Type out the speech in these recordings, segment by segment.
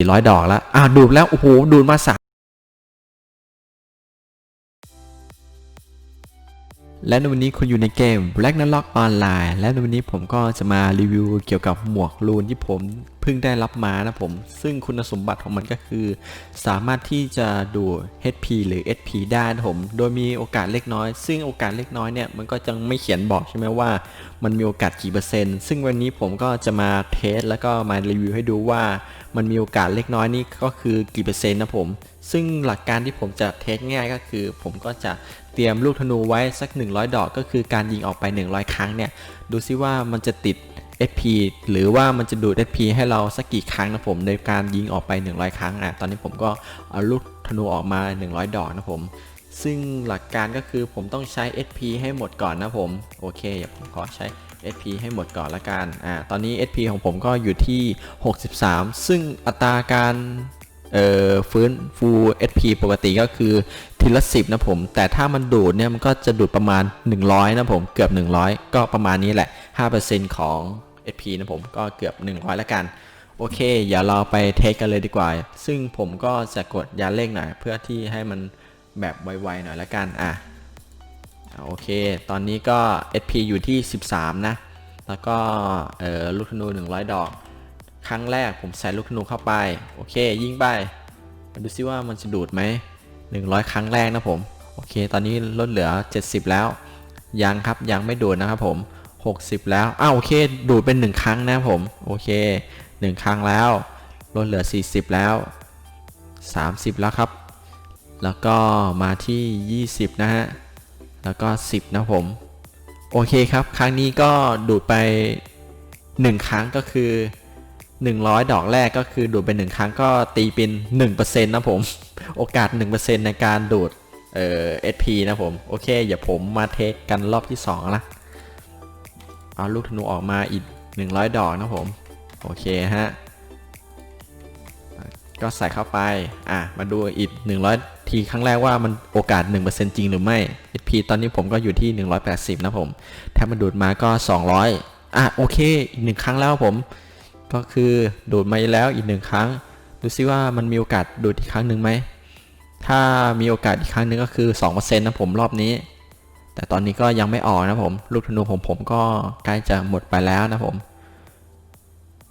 ร้อยดอกแล้วอ่าดูดแล้ว โอ้โห ดูดมาสามและในวันนี้คุณอยู่ในเกม Black n a l o c Online และในวันนี้ผมก็จะมารีวิวเกี่ยวกับหมวกลูนที่ผมเพิ่งได้รับมานะผม ซึ่งคุณสมบัติของมันก็คือ สามารถที่จะดู HP หรือ SP ได้นะผม โดยมีโอกาสเล็กน้อย ซึ่งโอกาสเล็กน้อยเนี่ยมันก็จะไม่เขียนบอกใช่ไหมว่า มันมีโอกาสกี่เปอร์เซ็นต์ ซึ่งวันนี้ผมก็จะมาเทสแล้วก็มารีวิวให้ดูว่ามันมีโอกาสเล็กน้อยนี่ก็คือกี่เปอร์เซ็นต์นะผม ซึ่งหลักการที่ผมจะเทสง่ายก็คือ ผมก็จะเตรียมลูกธนูไว้สัก 100 ดอก ก็คือการยิงออกไป 100 ครั้งเนี่ยดูซิว่ามันจะติด SP หรือว่ามันจะดูด SP ให้เราสักกี่ครั้งนะผม ในการยิงออกไป 100 ครั้งอะตอนนี้ผมก็เอาลูกธนูออกมา 100 ดอกนะผม ซึ่งหลักการก็คือผมต้องใช้ SP ให้หมดก่อนนะผม โอเคผมขอใช้ SP ให้หมดก่อนละกันอ่าตอนนี้ SP ของผมก็อยู่ที่ 63 ซึ่งอัตราการเอ่อฟื้นฟู SP ปกติก็คือทีละ 10 นะผม แต่ถ้ามันดูดเนี่ย มันก็จะดูดประมาณ 100 นะผม เกือบ 100 ก็ประมาณนี้แหละ 5%ของ SP นะผมก็เกือบ 100 แล้วกัน โอเคอย่าเราไปเทสกันเลยดีกว่า ซึ่งผมก็จะกดยาเร่งหน่อย เพื่อที่ให้มันแบบไวๆหน่อยละกันอะโอเค ตอนนี้ก็ SP อยู่ที่ 13 นะ แล้วก็เออลูกธนู 100 ดอก ครั้งแรกผมใส่ลูกธนูเข้าไป โอเค ยิงไป มาดูซิว่ามันจะดูดไหม 100 ครั้งแรกนะผม โอเค ตอนนี้ลดเหลือ 70 แล้ว ยังครับ ยังไม่ดูดนะครับผม 60 แล้วอ้าวโอเค ดูดเป็น 1 ครั้งนะผม โอเค 1 ครั้งแล้วลดเหลือ 40 แล้ว 30 แล้วครับ แล้วก็มาที่ 20 นะฮะ แล้วก็ 10 นะผม โอเคครับ ครั้งนี้ก็ดูดไป 1 ครั้งก็คือ 100 ดอกแรกก็คือดูดไป 1 ครั้งก็ตีเป็น 1%นะผม โอกาส 1%ในการดูดเอ่อ SP นะผม โอเค อย่าผมมาเทสกันรอบที่ 2 นะ เอาลูกธนูออกมาอีก 100 ดอกนะผม โอเคฮะ ก็ใส่เข้าไป อะ มาดูอีก 100 ทีครั้งแรกว่ามันโอกาส 1%จริงหรือไม่ SP ตอนนี้ผมก็อยู่ที่ 180 นะผม ถ้ามันดูดมาก็ 200 อะ โอเค อีกหนึ่งครั้งแล้วผม ก็คือดูดมาแล้วอีกหนึ่งครั้ง ดูซิว่ามันมีโอกาสดูดอีกครั้งหนึ่งไหม ถ้ามีโอกาสอีกครั้งหนึ่งก็คือ 2%นะผมรอบนี้ แต่ตอนนี้ก็ยังไม่ออกนะผม ลูกธนูของผมก็ใกล้จะหมดไปแล้วนะผม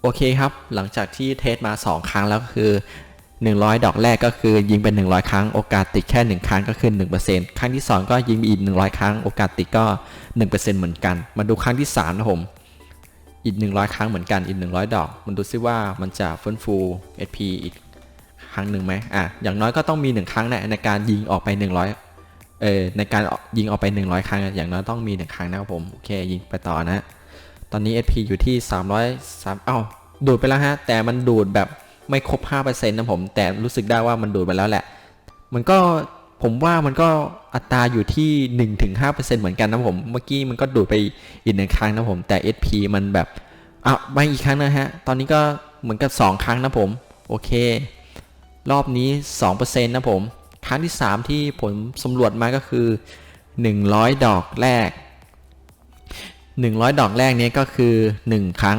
โอเคครับ หลังจากที่เทสมา 2 ครั้งแล้วก็คือ 100 ดอกแรกก็คือยิงเป็น 100 ครั้ง โอกาสติดแค่ 1 ครั้งก็คือ 1%ครั้งที่ 2 ก็ยิงอีก 100 ครั้ง โอกาสติดก็ 1%เหมือนกัน มาดูครั้งที่3นะผม อีก 100 ครั้งเหมือนกันอีก 100 ดอก มันดูซิว่ามันจะฟื้นฟู HP อีกครั้งหนึ่งไหมอะ อย่างน้อยก็ต้องมี 1 ครั้งนะในการยิงออกไป 100 เออในการยิงออกไป 100 ครั้ง อย่างน้อยต้องมี 1 ครั้งนะครับผม โอเค ยิงไปต่อนะ ตอนนี้ SP อยู่ที่ 303เอ้า ดูดไปแล้วฮะ แต่มันดูดแบบไม่ครบ 5%นะผม แต่รู้สึกได้ว่ามันดูดไปแล้วแหละ มันก็ผมว่ามันก็อัตราอยู่ที่ 1-5%เหมือนกันนะผม เมื่อกี้มันก็ดูดไปอีกหนึ่งครั้งนะผม แต่ SP มันแบบอะไปอีกครั้งนะฮะ ตอนนี้ก็เหมือนกับ 2 ครั้งนะผม โอเค รอบนี้ 2%นะผม ครั้งที่ 3 ที่ผมสำรวจมาก็คือ 100 ดอกแรก 100 ดอกแรกนี้ก็คือ 1 ครั้ง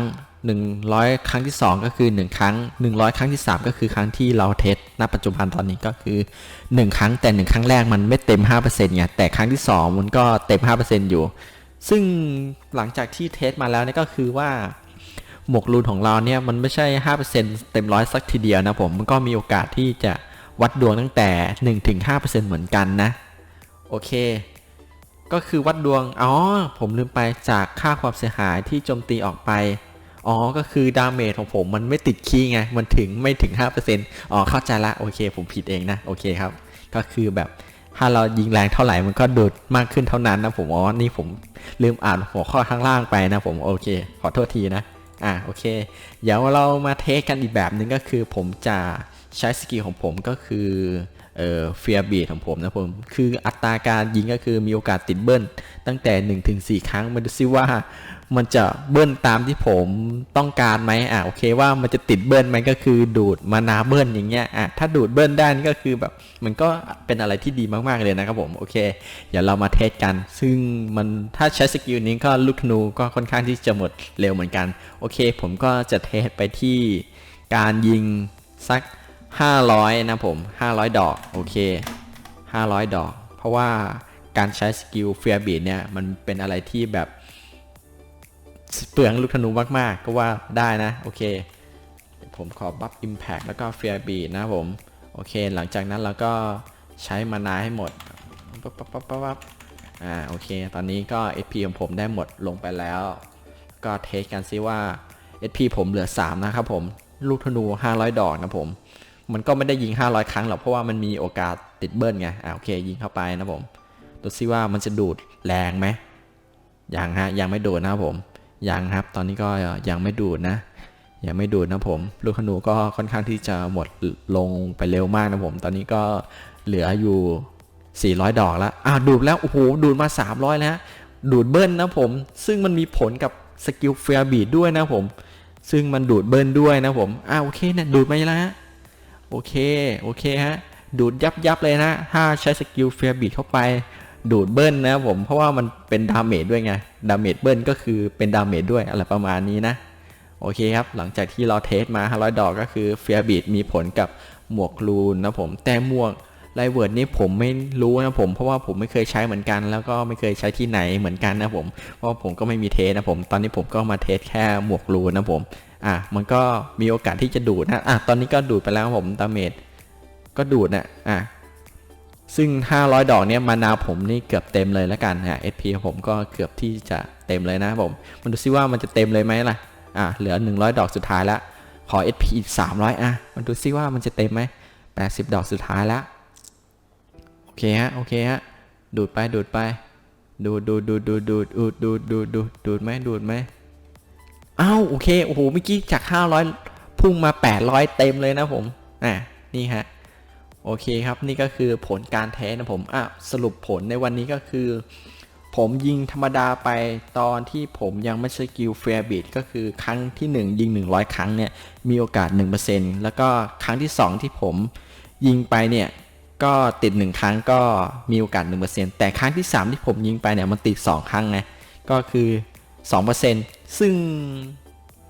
100 ครั้งที่ 2 ก็คือ 1 ครั้ง 100 ครั้งที่ 3 ก็คือครั้งที่เราเทสณปัจจุบันตอนนี้ก็คือ 1 ครั้งแต่ 1 ครั้งแรกมันไม่เต็ม 5%ไงแต่ครั้งที่ 2 มันก็เต็ม 5%อยู่ ซึ่งหลังจากที่เทสมาแล้วนี่ก็คือว่าหมวกรูนของเราเนี่ยมันไม่ใช่ 5%เต็มร้อยสักทีเดียวนะผม มันก็มีโอกาสที่จะ วัดดวงตั้งแต่ 1-5%เหมือนกันนะ โอเค ก็คือวัดดวง อ๋อ ผมลืมไปจากค่าความเสียหายที่โจมตีออกไป อ๋อ ก็คือดาเมจของผมมันไม่ติดคีย์ไง มันถึงไม่ถึง 5%อ๋อ เข้าใจละ โอเค ผมผิดเองนะ โอเคครับ ก็คือแบบถ้าเรายิงแรงเท่าไหร่มันก็ดูดมากขึ้นเท่านั้นนะผม อ๋อ นี่ผมลืมอ่านหัวข้อข้างล่างไปนะผม โอเค ขอโทษทีนะ อะโอเค เดี๋ยวเรามาเทสกันอีกแบบหนึ่งก็คือผมจะ ใช้สกิลของผมก็คือเอ่อเฟียบีของผมนะผม คืออัตราการยิงก็คือมีโอกาสติดเบิ้ล ตั้งแต่1ถึง4ครั้งมาดูซิว่า มันจะเบิ้ลตามที่ผมต้องการไหมอะโอเคว่ามันจะติดเบิ้ลไหมก็คือดูดมานาเบิ้ลอย่างเงี้ยอะถ้าดูดเบิ้ลได้นี่ก็คือแบบมันก็เป็นอะไรที่ดีมากๆเลยนะครับผมโอเค เดี๋ยวเรามาเทสกัน ซึ่งมันถ้าใช้สกิลนี้ก็ลูกธนูก็ค่อนข้างที่จะหมดเร็วเหมือนกันโอเค ผมก็จะเทสไปที่การยิงสัก 500 นะผม 500 ดอก โอเค 500 ดอก เพราะว่าการใช้สกิลเฟียบีดเนี่ย มันเป็นอะไรที่แบบ เปลืองลูกธนูมาก ๆ ก็ว่าได้นะ โอเค ผมขอบัฟ Impact แล้วก็เฟียบีดนะผม โอเค หลังจากนั้นเราก็ใช้มานาให้หมดปั๊บปั๊บปั๊บปั๊บอ่า โอเค ตอนนี้ก็ SP ของผมได้หมดลงไปแล้ว ก็เทสกันซิว่า SP ผมเหลือ 3 นะครับผม ลูกธนู 500 ดอกนะผม มันก็ไม่ได้ยิง 500 ครั้งหรอกเพราะว่ามันมีโอกาสติดเบิ้ลไงอ่าโอเค ยิงเข้าไปนะผมดูซิว่ามันจะดูดแรงไหมยังฮะยังไม่ดูดนะผมยังครับ ตอนนี้ก็ยังไม่ดูดนะยังไม่ดูดนะผมลูกธนูก็ค่อนข้างที่จะหมดลงไปเร็วมากนะผม ตอนนี้ก็เหลืออยู่ 400 ดอกแล้วอ่าดูดแล้วโอ้โหดูดมา 300 แล้วดูดเบิ้ลนะผม ซึ่งมันมีผลกับสกิลเฟียบีดด้วยนะผม ซึ่งมันดูดเบิ้ลด้วยนะผมอ่าโอเคเนี่ยดูดมาแล้ว โอเค โอเคฮะ ดูดยับยับเลยนะ ถ้าใช้สกิลเฟียบีดเข้าไป ดูดเบิ้ลนะผม เพราะว่ามันเป็นดาเมจด้วยไง ดาเมจเบิ้ลก็คือเป็นดาเมจด้วยอะไรประมาณนี้นะ โอเคครับ หลังจากที่เราเทสมา 500 ดอกก็คือเฟียบีดมีผลกับหมวกลูนนะผม แต่หมวกไลเวิร์ดนี่ผมไม่รู้นะผม เพราะว่าผมไม่เคยใช้เหมือนกัน แล้วก็ไม่เคยใช้ที่ไหนเหมือนกันนะผม เพราะผมก็ไม่มีเทสนะผม ตอนนี้ผมก็มาเทสแค่หมวกลูนนะผม อะมันก็มีโอกาสที่จะดูดนะอะตอนนี้ก็ดูดไปแล้วผมดาเมจก็ดูดนะอะซึ่ง 500 ดอกเนี้ยมานาผมนี่เกือบเต็มเลยแล้วกันฮะ SP ผมก็เกือบที่จะเต็มเลยนะผม มันดูซิว่ามันจะเต็มเลยไหมล่ะ อะเหลือ 100 ดอกสุดท้ายล้วขอ SP อีก 300 อะ มันดูซิว่ามันจะเต็มไหม 80 ดอกสุดท้ายล้วโอเคฮะ โอเคฮะ ดูดไป ดูดไป ดูดดูดดูดดูดดูดดูดดูดดูดดูดดูดไหมดูดไหม อ้าวโอเคโอ้โหเมื่อกี้จาก 500 พุ่งมา 800 เต็มเลยนะผมอะนี่ฮะโอเคครับนี่ก็คือผลการเทสนะผมอะสรุปผลในวันนี้ก็คือ ผมยิงธรรมดาไปตอนที่ผมยังไม่ใช่กิลเฟียบิดก็คือครั้งที่ 1 ยิง 100 ครั้งเนี่ยมีโอกาส 1%แล้วก็ครั้งที่ 2 ที่ผมยิงไปเนี่ยก็ติด 1 ครั้งก็มีโอกาส 1%แต่ครั้งที่ 3 ที่ผมยิงไปเนี่ยมันติด 2 ครั้งไงก็คือ 2% ซึ่ง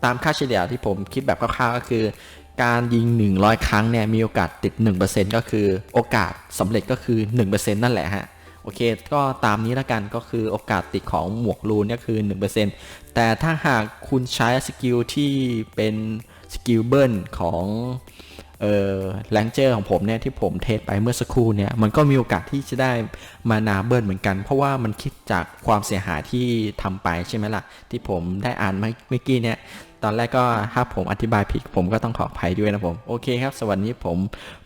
ตามค่าเฉลี่ยที่ผมคิดแบบคร่าวๆก็คือ การยิง 100 ครั้งเนี่ยมีโอกาสติด 1%ก็คือโอกาสสำเร็จก็คือ 1%นั่นแหละฮะโอเค ก็ตามนี้แล้วกันก็คือโอกาสติดของหมวกรูนเนี่ยคือ 1%แต่ถ้าหากคุณใช้สกิลที่เป็นสกิลเบิลของ เออแรงเจอร์ของผมเนี่ยที่ผมเทสไปเมื่อสักครู่เนี่ยมันก็มีโอกาสที่จะได้มานาเบิลเหมือนกัน เพราะว่ามันคิดจากความเสียหายที่ทำไปใช่ไหมล่ะ ที่ผมได้อ่านเมื่อกี้เนี่ย ตอนแรกก็ถ้าผมอธิบายผิดผมก็ต้องขออภัยด้วยนะผม โอเคครับ สวัสดีผม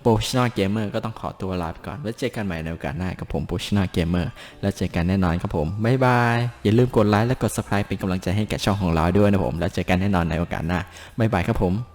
โ r ช f น s เกมเมอร์ก็ต้องขอตัวลาไปก่อน แล้วเจอกันใหม่ในโอกาสหน้ากับผมโ r ช f น s เกมเมอร์แล้วเจอกันแน่นอนครับผมบ๊ายบายอย่าลืมกดไลค์และกด subscribe เป็นกำลังใจให้แก่ช่องของเราด้วยนะผมแล้วเจอกันแน่นอนในโอกาสหน้าบ๊ายบายครับผม